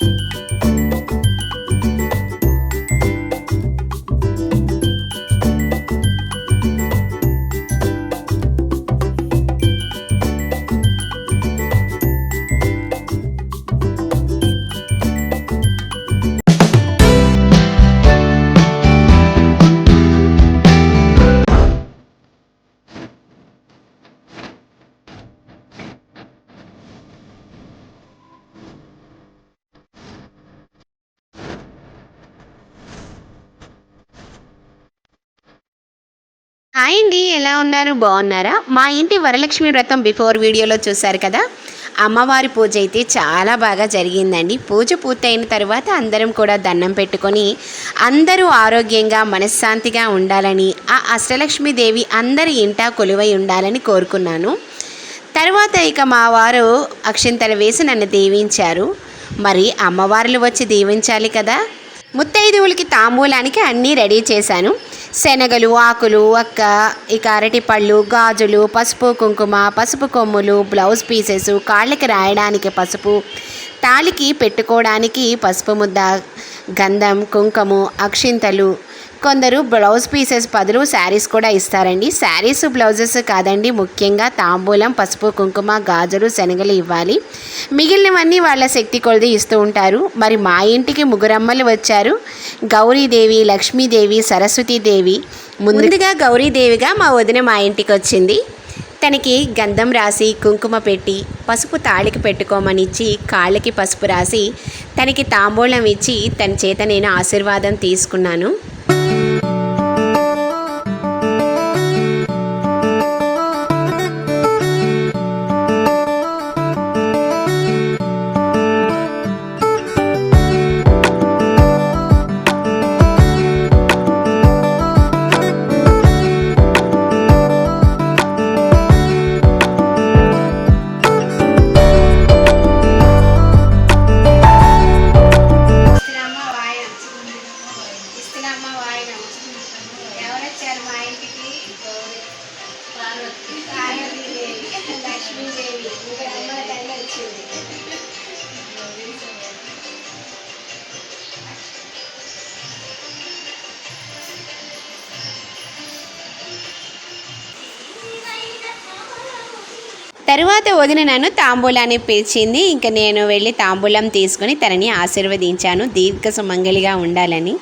you hi అండి ఎలా ఉన్నారు? బాగున్నారా? మా ఇంటి వరలక్ష్మి వ్రతం బిఫోర్ వీడియోలో చూశారు కదా? అమ్మవారి పూజ అయితే చాలా బాగా జరిగిందండి. పూజ పూర్తయిన తర్వాత అందరం కూడా దండం పెట్టుకొని అందరూ ఆరోగ్యంగా మనశ్శాంతిగా ఉండాలని ఆ అష్టలక్ష్మీదేవి అందరి ఇంట కొలువై ఉండాలని కోరుకున్నాను. తర్వాత ఇక మా వారు అక్షింతలు వేసి నన్ను దీవించారు. మరి అమ్మవార్లు వచ్చి దీవించాలి కదా? ముత్తైదువులకి తాంబూలానికి అన్నీ రెడీ చేశాను. శనగలు ఆకులు అక్క ఇక అరటిపళ్ళు గాజులు పసుపు కుంకుమ పసుపు కొమ్ములు బ్లౌజ్ పీసెస్ కాళ్ళకి రాయడానికి పసుపు తాళికి పెట్టుకోవడానికి పసుపు ముద్ద గంధం కుంకుమ అక్షింతలు కొందరు బ్లౌజ్ పీసెస్ బదులు శారీస్ కూడా ఇస్తారండి. శారీస్ బ్లౌజెస్ కాదండి ముఖ్యంగా తాంబూలం పసుపు కుంకుమ గాజులు శనగలు ఇవ్వాలి. మిగిలినవన్నీ వాళ్ళ శక్తి కొలది ఇస్తూ ఉంటారు. మరి మా ఇంటికి ముగ్గురమ్మలు వచ్చారు. గౌరీదేవి లక్ష్మీదేవి సరస్వతీదేవి ముందుగా గౌరీదేవిగా మా వదిన మా ఇంటికి వచ్చింది. తనకి గంధం రాసి కుంకుమ పెట్టి పసుపు తాళికి పెట్టుకోమని ఇచ్చి కాళ్ళకి పసుపు రాసి తనకి తాంబూలం ఇచ్చి తన చేత నేను ఆశీర్వాదం తీసుకున్నాను. వదిన నన్ను తాంబూలాన్ని పిలిచింది. ఇంకా నేను వెళ్ళి తాంబూలం తీసుకుని తనని ఆశీర్వదించాను. దీర్ఘ సుమంగలిగా ఉండాలని.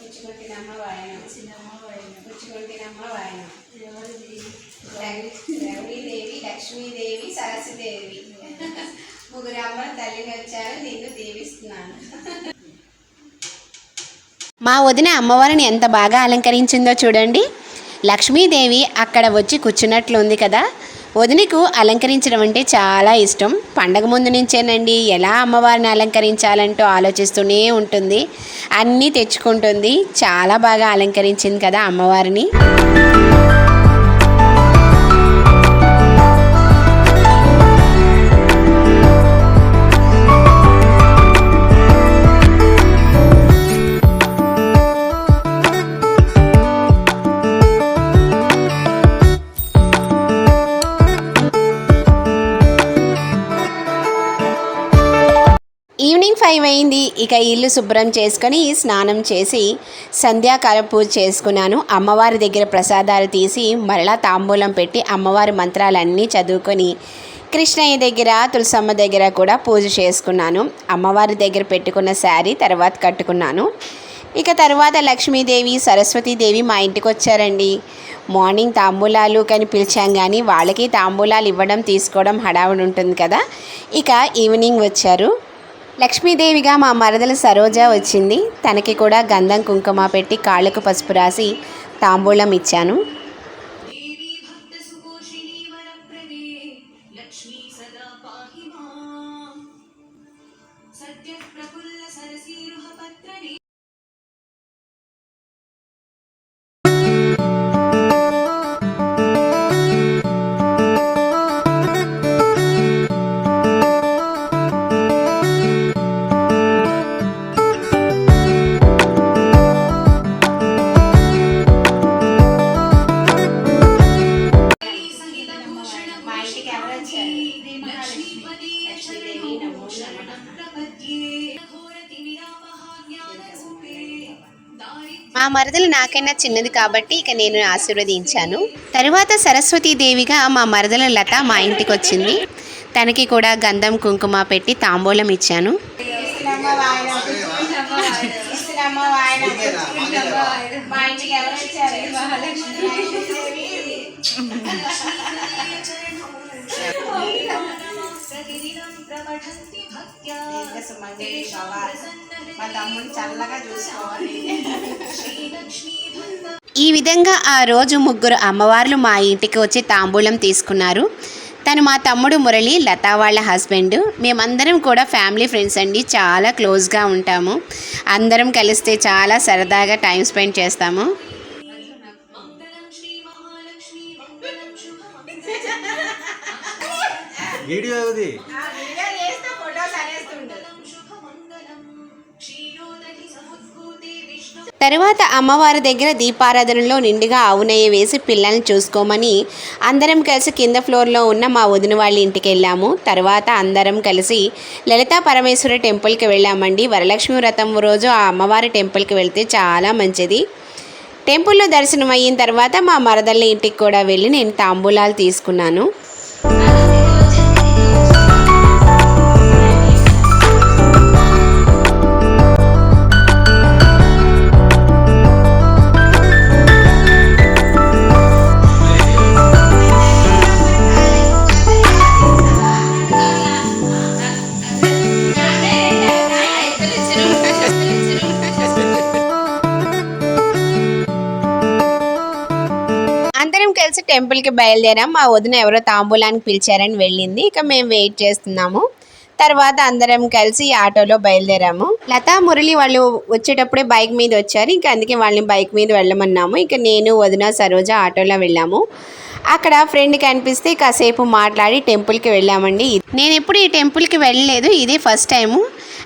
పుచ్చుకొట్టినమ్మ వాయనం చిన్నమ్మ వాయనం పుచ్చుకొట్టినమ్మ వాయనం రవీదేవి లక్ష్మీదేవి సరస్వదేవి ముగ్గురు అమ్మ తల్లిని వచ్చారు నిన్ను దీవిస్తున్నాను మా వదిన అమ్మవారిని ఎంత బాగా అలంకరించిందో చూడండి. లక్ష్మీదేవి అక్కడ వచ్చి కూర్చున్నట్లు ఉంది కదా. వదినకు అలంకరించడం అంటే చాలా ఇష్టం. పండగ ముందు నుంచేనండి ఎలా అమ్మవారిని అలంకరించాలంటూ ఆలోచిస్తూనే ఉంటుంది. అన్నీ తెచ్చుకుంటుంది. చాలా బాగా అలంకరించింది కదా అమ్మవారిని. టైం అయింది ఇక ఇల్లు శుభ్రం చేసుకొని స్నానం చేసి సంధ్యాకాల పూజ చేసుకున్నాను. అమ్మవారి దగ్గర ప్రసాదాలు తీసి మరలా తాంబూలం పెట్టి అమ్మవారి మంత్రాలన్నీ చదువుకొని కృష్ణయ్య దగ్గర తులసమ్మ దగ్గర కూడా పూజ చేసుకున్నాను. అమ్మవారి దగ్గర పెట్టుకున్న శారీ తర్వాత కట్టుకున్నాను. ఇక తర్వాత లక్ష్మీదేవి సరస్వతీదేవి మా ఇంటికి వచ్చారండి. మార్నింగ్ తాంబూలాలు కానీ పిలిచాం కానీ వాళ్ళకి తాంబూలాలు ఇవ్వడం తీసుకోవడం హడావుడి ఉంటుంది కదా. ఇక ఈవినింగ్ వచ్చారు. లక్ష్మీదేవిగా మా మరదల సరోజ వచ్చింది. తనకి కూడా గంధం కుంకుమ పెట్టి కాళ్ళకు పసుపు రాసి తాంబూలం ఇచ్చాను. మా మరదలు నాకైనా చిన్నది కాబట్టి ఇక నేను ఆశీర్వదించాను. తరువాత సరస్వతీదేవిగా మా మరదల లత మా ఇంటికి వచ్చింది. తనకి కూడా గంధం కుంకుమ పెట్టి తాంబూలం ఇచ్చాను. ప్రతిదినం ఇంటికి సుమంగళి చల్లగా చూసుకోవాలి. ఈ విధంగా ఆ రోజు ముగ్గురు అమ్మవార్లు మా ఇంటికి వచ్చి తాంబూలం తీసుకున్నారు. తను మా తమ్ముడు మురళి లతా వాళ్ళ హస్బెండ్. మేమందరం కూడా ఫ్యామిలీ ఫ్రెండ్స్ అండి. చాలా క్లోజ్గా ఉంటాము. అందరం కలిస్తే చాలా సరదాగా టైం స్పెండ్ చేస్తాము. వీడియో తరువాత అమ్మవారి దగ్గర దీపారాధనలో నిండుగా ఆవునయ్య వేసి పిల్లల్ని చూసుకోమని అందరం కలిసి కింద ఫ్లోర్లో ఉన్న మా వదిన వాళ్ళ ఇంటికి వెళ్ళాము. తర్వాత అందరం కలిసి లలితా పరమేశ్వర టెంపుల్కి వెళ్ళామండి. వరలక్ష్మి వ్రతం రోజు ఆ అమ్మవారి టెంపుల్కి వెళ్తే చాలా మంచిది. టెంపుల్లో దర్శనం అయిన తర్వాత మా మరదళ్ళ ఇంటికి కూడా వెళ్ళి నేను తాంబూలాలు తీసుకున్నాను. టెంపుల్కి బయలుదేరాం. మా వదిన ఎవరో తాంబూలానికి పిలిచారని వెళ్ళింది. ఇక మేము వెయిట్ చేస్తున్నాము. తర్వాత అందరం కలిసి ఆటోలో బయలుదేరాము. లతా మురళి వాళ్ళు వచ్చేటప్పుడే బైక్ మీద వచ్చారు. ఇంకా అందుకే వాళ్ళని బైక్ మీద వెళ్ళమన్నాము. ఇక నేను వదిన సరోజ ఆటోలో వెళ్ళాము. అక్కడ ఫ్రెండ్ కనిపిస్తే కాసేపు మాట్లాడి టెంపుల్కి వెళ్ళామండి. నేను ఎప్పుడు ఈ టెంపుల్కి వెళ్ళలేదు. ఇదే ఫస్ట్ టైము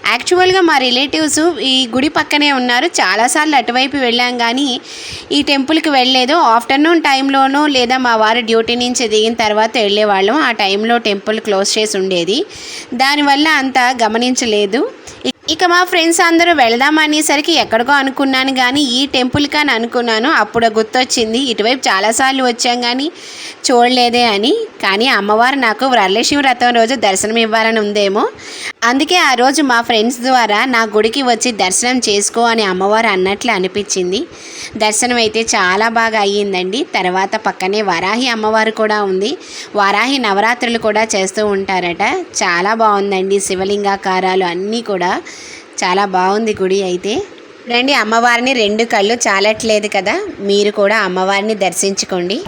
యాక్చువల్గా మా రిలేటివ్స్ ఈ గుడి పక్కనే ఉన్నారు. చాలాసార్లు అటువైపు వెళ్ళాం కానీ ఈ టెంపుల్కి వెళ్ళలేదు. ఆఫ్టర్నూన్ టైంలోనూ లేదా మా వారు డ్యూటీ నుంచి దిగిన తర్వాత వెళ్ళేవాళ్ళం. ఆ టైంలో టెంపుల్ క్లోజ్ చేసి ఉండేది. దానివల్ల అంత గమనించలేదు. ఇక మా ఫ్రెండ్స్ అందరూ వెళదాం అనేసరికి ఎక్కడికో అనుకున్నాను కానీ ఈ టెంపుల్కి అని అనుకున్నాను. అప్పుడు గుర్తొచ్చింది ఇటువైపు చాలాసార్లు వచ్చాం కానీ చూడలేదే అని. కానీ అమ్మవారు నాకు వరలక్ష్మి వ్రతం రోజు దర్శనం ఇవ్వాలని ఉందేమో. అందుకే ఆ రోజు మా ఫ్రెండ్స్ ద్వారా నా గుడికి వచ్చి దర్శనం చేసుకో అని అమ్మవారు అన్నట్లు అనిపించింది. దర్శనం అయితే చాలా బాగా అయ్యిందండి. తర్వాత పక్కనే వరాహి అమ్మవారు కూడా ఉంది. వారాహి నవరాత్రులు కూడా చేస్తూ ఉంటారట. చాలా బాగుందండి. శివలింగాకారాలు అన్నీ కూడా. చాలా బాగుంది గుడి అయితే. రండి అమ్మవారిని రెండు కళ్ళు చాలట్లేదు కదా. మీరు కూడా అమ్మవారిని దర్శించుకోండి.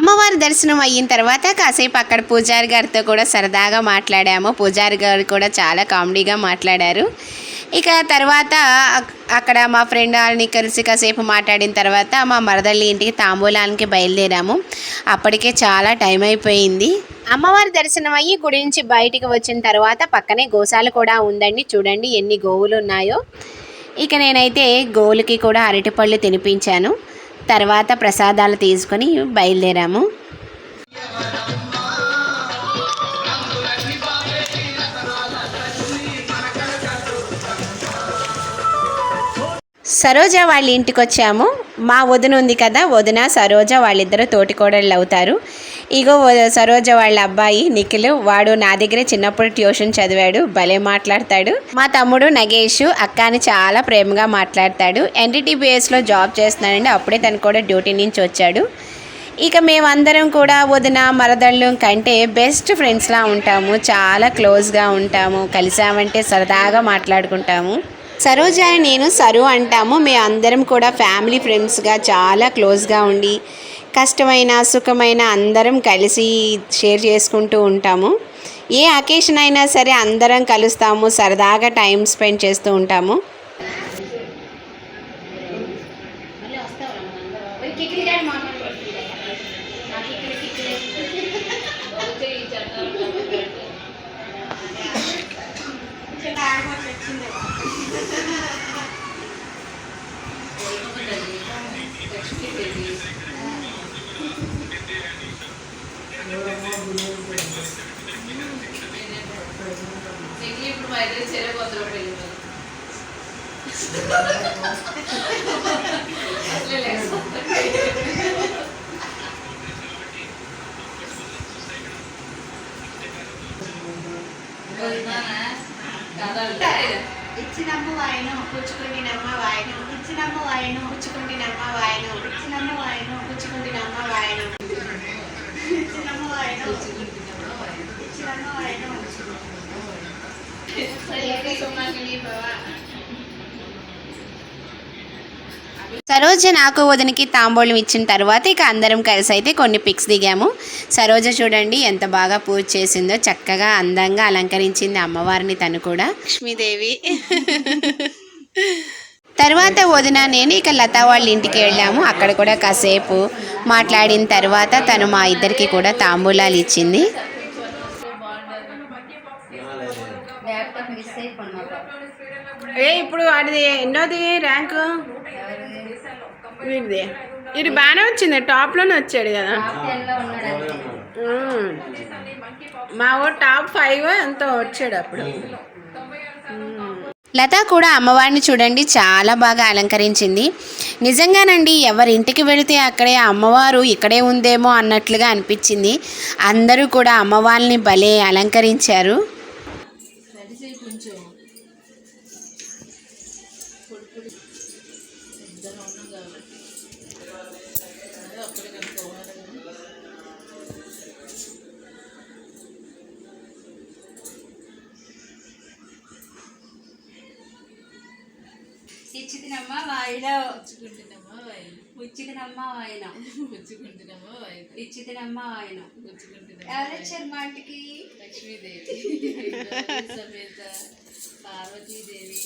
అమ్మవారి దర్శనం అయిన తర్వాత కాసేపు అక్కడ పూజారి గారితో కూడా సరదాగా మాట్లాడాము. పూజారి గారు కూడా చాలా కామెడీగా మాట్లాడారు. ఇక తర్వాత అక్కడ మా ఫ్రెండ్ వాళ్ళని కలిసి కాసేపు మాట్లాడిన తర్వాత మా మరదల్లి ఇంటికి తాంబూలానికి బయలుదేరాము. అప్పటికే చాలా టైం అయిపోయింది. అమ్మవారి దర్శనం అయ్యి గుడి నుంచి బయటికి వచ్చిన తర్వాత పక్కనే గోశాల కూడా ఉందండి. చూడండి ఎన్ని గోవులు ఉన్నాయో ఇక నేనైతే గోవులకి కూడా అరటిపళ్ళు తినిపించాను. తర్వాత ప్రసాదాలు తీసుకొని బయలుదేరాము. సరోజ వాళ్ళ ఇంటికి వచ్చాము మా వదిన ఉంది కదా వదిన సరోజ వాళ్ళిద్దరు తోటికోడళ్ళు అవుతారు. ఇగో సరోజ వాళ్ళ అబ్బాయి నిఖిల్ వాడు నా దగ్గరే చిన్నప్పుడు ట్యూషన్ చదివాడు భలే మాట్లాడతాడు. మా తమ్ముడు నగేష్ అక్కని చాలా ప్రేమగా మాట్లాడతాడు. ఎన్టీటీబీఎస్లో జాబ్ చేస్తున్నాడండి అప్పుడే తను కూడా డ్యూటీ నుంచి వచ్చాడు. ఇక మేమందరం కూడా వదిన మరదళ్ళు కంటే బెస్ట్ ఫ్రెండ్స్లా ఉంటాము. చాలా క్లోజ్గా ఉంటాము. కలిసామంటే సరదాగా మాట్లాడుకుంటాము. సరోజ నేను సరు అంటాము. మేమందరం కూడా ఫ్యామిలీ ఫ్రెండ్స్గా చాలా క్లోజ్గా ఉండి కష్టమైన సుఖమైన అందరం కలిసి షేర్ చేసుకుంటూ ఉంటాము. ఏ అకేషన్ అయినా సరే అందరం కలుస్తాము సరదాగా టైం స్పెండ్ చేస్తూ ఉంటాము. ఇచ్చినమ్మ వాయను పుచ్చుకుంటి నమ్మ వాయను ఇచ్చినమ్మ వాయను పుచ్చుకుంటి నమ్మ వాయను ఇచ్చినమ్మ వాయను పుచ్చుకుంటి నమ్మ వాయను ఇచ్చినమ్మ వాయను ఇచ్చినమ్మ వాయను సరోజ నాకు వదినికి తాంబూలం ఇచ్చిన తర్వాత ఇక అందరం కలిసి అయితే కొన్ని పిక్స్ దిగాము. సరోజ చూడండి ఎంత బాగా పూజ చేసిందో చక్కగా అందంగా అలంకరించింది అమ్మవారిని తను కూడా. లక్ష్మీదేవి. తర్వాత వదిన నేను ఇక లత వాళ్ళ ఇంటికి వెళ్ళాము. అక్కడ కూడా కాసేపు మాట్లాడిన తర్వాత తను మా ఇద్దరికి కూడా తాంబూలాలు ఇచ్చింది. ఏ ఇప్పుడు వాడిది ఎన్నోది ర్యాంకు? వీడిది. ఇది బాగానే వచ్చింది టాప్లోనే వచ్చాడు కదా. మా ఓ టాప్ ఫైవ్ ఎంతో వచ్చాడు అప్పుడు. లత కూడా అమ్మవారిని చూడండి చాలా బాగా అలంకరించింది. నిజంగానండి ఎవరి ఇంటికి వెళితే అక్కడే అమ్మవారు ఇక్కడే ఉందేమో అన్నట్లుగా అనిపించింది. అందరూ కూడా అమ్మవారిని భలే అలంకరించారు. ఇచ్చితినమ్మ వాయిలో ముచ్చితినమ్మ వాయిన ఇచ్చితినమ్మ వాయిన ఎవరు వచ్చారు మా ఇంటికి లక్ష్మీదేవి. సమేత పార్వతీదేవి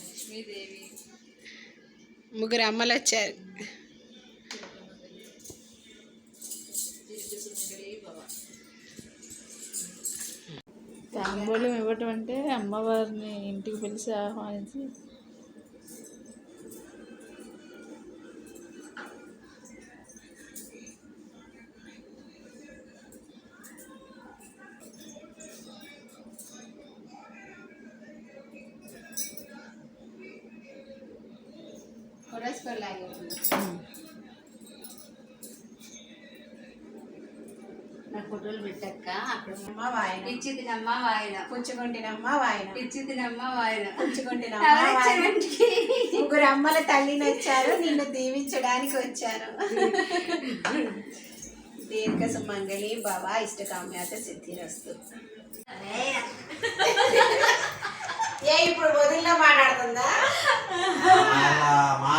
లక్ష్మీదేవి. ముగ్గురు అమ్మలు వచ్చారు. తాంబూలం ఇవ్వటం అంటే అమ్మవారిని ఇంటికి పిలిచి ఆహ్వానించి నా ఫోటోలు పెట్టక్క. అక్కడ అమ్మ వాయన. ఇచ్చితినమ్మ వాయిన. పుచ్చుకుంటినమ్మ వాయన. ఇచ్చితినమ్మ వాయిన. పుచ్చుకుంటినమ్మ ఎవరు వచ్చారు వాయన. ఇంటికి? ముగ్గురు అమ్మల తల్లిని వచ్చారు నిన్ను దీవించడానికి వచ్చారు. దీర్ఘ సుమంగళి బాబా ఇష్టకామ్యాత సిద్ధిరస్తు. ఏ ఇప్పుడు వదిలిలో మాట్లాడుతుందా? మాటలు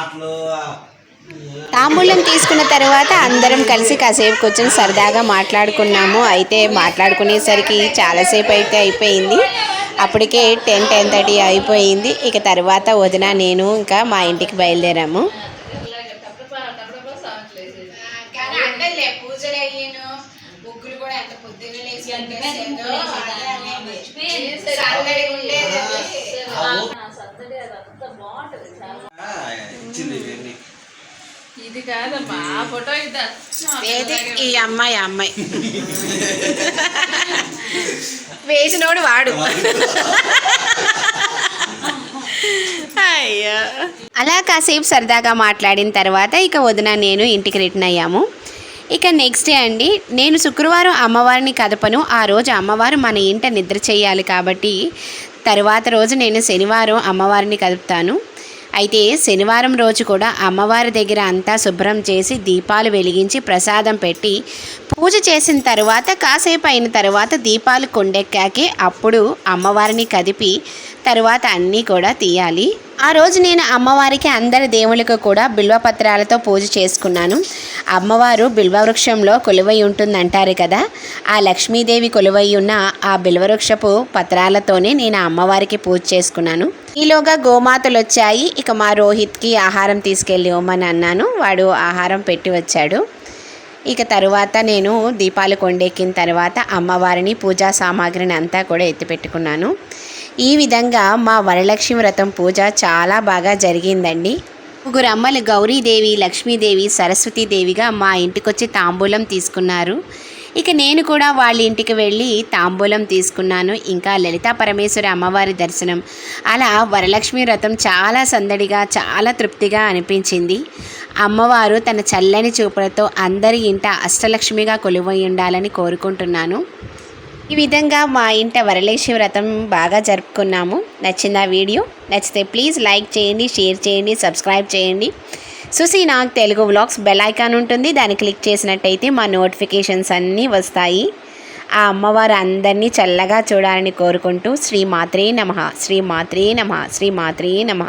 తాంబూలం తీసుకున్న తర్వాత అందరం కలిసి కాసేపు కూర్చొని సరదాగా మాట్లాడుకున్నాము. అయితే మాట్లాడుకునేసరికి చాలాసేపు అయితే అయిపోయింది. అప్పటికే టెన్ టెన్ థర్టీ అయిపోయింది. ఇక తర్వాత వదిన నేను ఇంకా మా ఇంటికి బయలుదేరాము. ముగ్గులు కూడా ఎంత లేచి కనిపిస్తుందో, అదే అనేది. సందడిగా ఉండేది అది. ఇచ్చింది ఇవన్నీ ఇది కాదమ్మా ఆ ఫోటో ఇది. ఈ అమ్మాయి అమ్మాయి. వేసినోడు వాడు. అయ్యో. అలా కాసేపు సరదాగా మాట్లాడిన తర్వాత ఇక వదిన నేను ఇంటికి రిటర్న్ అయ్యాము. ఇక నెక్స్ట్ డే అండి నేను శుక్రవారం అమ్మవారిని కదపను. ఆ రోజు అమ్మవారు మన ఇంట నిద్ర చేయాలి కాబట్టి తర్వాత రోజు నేను శనివారం అమ్మవారిని కదుపుతాను. అయితే శనివారం రోజు కూడా అమ్మవారి దగ్గర అంతా శుభ్రం చేసి దీపాలు వెలిగించి ప్రసాదం పెట్టి పూజ చేసిన తర్వాత కాసేపు అయిన తర్వాత దీపాలు కొండెక్కాకే అప్పుడు అమ్మవారిని కదిపి తర్వాత అన్నీ కూడా తీయాలి. ఆ రోజు నేను అమ్మవారికి అందరి దేవుళ్ళకు కూడా బిల్వపత్రాలతో పూజ చేసుకున్నాను. అమ్మవారు బిల్వవృక్షంలో కొలువై ఉంటుందంటారు కదా ఆ లక్ష్మీదేవి కొలువై ఉన్న ఆ బిల్వవృక్షపు పత్రాలతోనే నేను అమ్మవారికి పూజ చేసుకున్నాను. ఈలోగా గోమాతలు వచ్చాయి. ఇక మా రోహిత్కి ఆహారం తీసుకెళ్ళి ఇవ్వమని అన్నాను. వాడు ఆహారం పెట్టి వచ్చాడు. ఇక తరువాత నేను దీపాలు కొండెక్కిన తర్వాత అమ్మవారిని పూజా సామాగ్రిని అంతా కూడా ఎత్తిపెట్టుకున్నాను. ఈ విధంగా మా వరలక్ష్మి వ్రతం పూజ చాలా బాగా జరిగిందండి. ముగ్గురు అమ్మలు గౌరీదేవి లక్ష్మీదేవి సరస్వతీదేవిగా మా ఇంటికొచ్చి తాంబూలం తీసుకున్నారు. ఇక నేను కూడా వాళ్ళ ఇంటికి వెళ్ళి తాంబూలం తీసుకున్నాను. ఇంకా లలితా పరమేశ్వరి అమ్మవారి దర్శనం. అలా వరలక్ష్మి వ్రతం చాలా సందడిగా చాలా తృప్తిగా అనిపించింది. అమ్మవారు తన చల్లని చూపులతో అందరి ఇంట అష్టలక్ష్మిగా కొలువై ఉండాలని కోరుకుంటున్నాను. ఈ విధంగా మా ఇంట వరలక్ష్మి వ్రతం బాగా జరుపుకున్నాము. నచ్చిందా వీడియో? నచ్చితే ప్లీజ్ లైక్ చేయండి షేర్ చేయండి సబ్స్క్రైబ్ చేయండి. సుసి నాకు తెలుగు వ్లాగ్స్ బెల్ ఐకాన్ ఉంటుంది. దాన్ని క్లిక్ చేసినట్టయితే మా నోటిఫికేషన్స్ అన్నీ వస్తాయి. ఆ అమ్మవారు అందరినీ చల్లగా చూడాలని కోరుకుంటూ శ్రీ మాత్రే నమ శ్రీ మాత్రే నమ శ్రీ మాత్రే నమ.